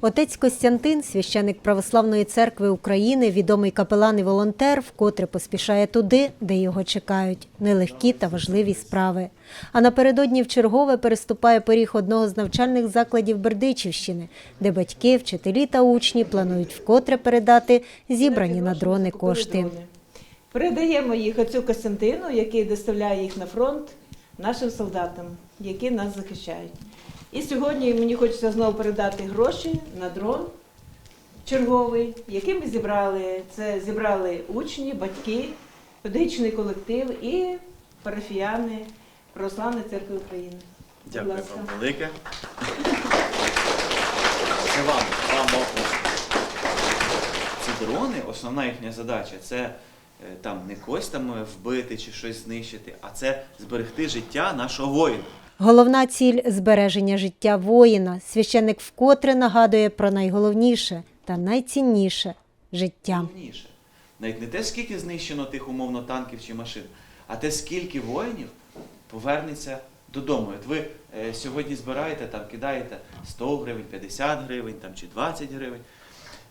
Отець Костянтин, священик Православної церкви України, відомий капелан і волонтер, вкотре поспішає туди, де його чекають нелегкі та важливі справи. А напередодні вчергове переступає поріг одного з навчальних закладів Бердичівщини, де батьки, вчителі та учні планують вкотре передати зібрані на дрони кошти. Передаємо їх отцю Костянтину, який доставляє їх на фронт нашим солдатам, які нас захищають. І сьогодні мені хочеться знову передати гроші на дрон черговий, який ми зібрали. Це зібрали учні, батьки, педагогічний колектив і парафіяни Православної церкви України. Дякую вам велике. Це вам, вам. Ці дрони, основна їхня задача це е, там не когось там вбити чи щось знищити, а це зберегти життя нашого воїна. Головна ціль збереження життя воїна. Священик вкотре нагадує про найголовніше та найцінніше життя. Навіть не те, скільки знищено тих умовно танків чи машин, а те, скільки воїнів повернеться додому. От ви е, сьогодні збираєте, там кидаєте 100 гривень, 50 гривень там, чи 20 гривень,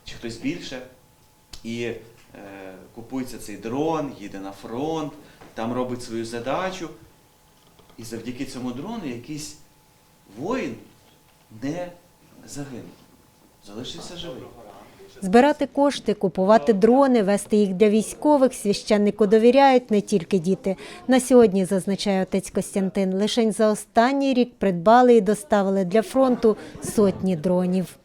чи хтось більше. І е, купується цей дрон, їде на фронт, там робить свою задачу. І завдяки цьому дрону якийсь воїн не загинув. Залишився живий. Збирати кошти, купувати дрони, вести їх для військових священнику довіряють не тільки діти. На сьогодні, зазначає отець Костянтин, лише за останній рік придбали і доставили для фронту сотні дронів.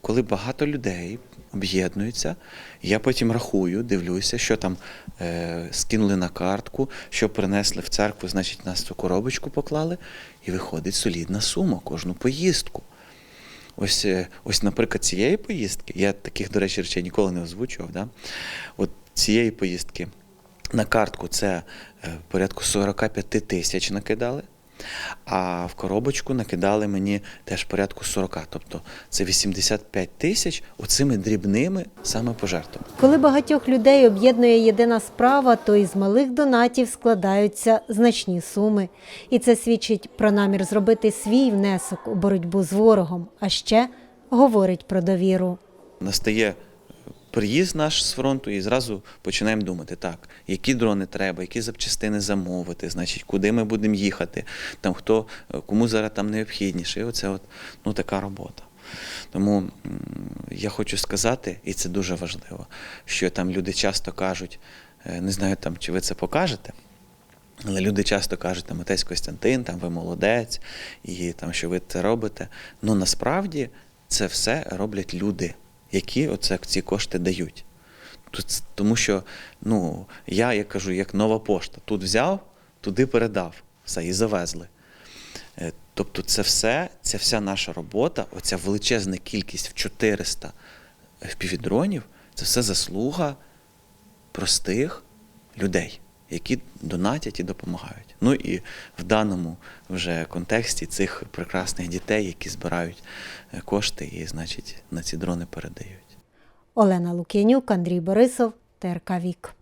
коли багато людей об'єднуються, я потім рахую, дивлюся, що там е, скинули на картку, що принесли в церкву, значить, нас цю коробочку поклали, і виходить солідна сума кожну поїздку. Ось, е, ось, наприклад, цієї поїздки, я таких, до речі, речей ніколи не озвучував. Да? От цієї поїздки на картку це е, порядку 45 тисяч накидали. А в коробочку накидали мені теж порядку 40. Тобто це 85 тисяч оцими дрібними саме пожертвами. Коли багатьох людей об'єднує єдина справа, то із малих донатів складаються значні суми. І це свідчить про намір зробити свій внесок у боротьбу з ворогом, а ще говорить про довіру. Настає приїзд наш з фронту, і зразу починаємо думати, так, які дрони треба, які запчастини замовити, значить, куди ми будемо їхати, там хто, кому зараз там необхідніше. І оце от, ну, така робота. Тому я хочу сказати, і це дуже важливо, що там люди часто кажуть, е, не знаю там, чи ви це покажете. Але люди часто кажуть, там отець Костянтин, там ви молодець, і там що ви це робите. Ну насправді це все роблять люди, які оце ці кошти дають. Тут, тому що ну, я, я кажу, як нова пошта. Тут взяв, туди передав, все, і завезли. Е, Тобто, це все, це вся наша робота, оця величезна кількість в 400 впівдронів, це все заслуга простих людей, які донатять і допомагають. Ну і в даному вже контексті цих прекрасних дітей, які збирають е, кошти і, значить, на ці дрони передають. Олена Лук'янюк, Андрій Борисов, ТРК Вік.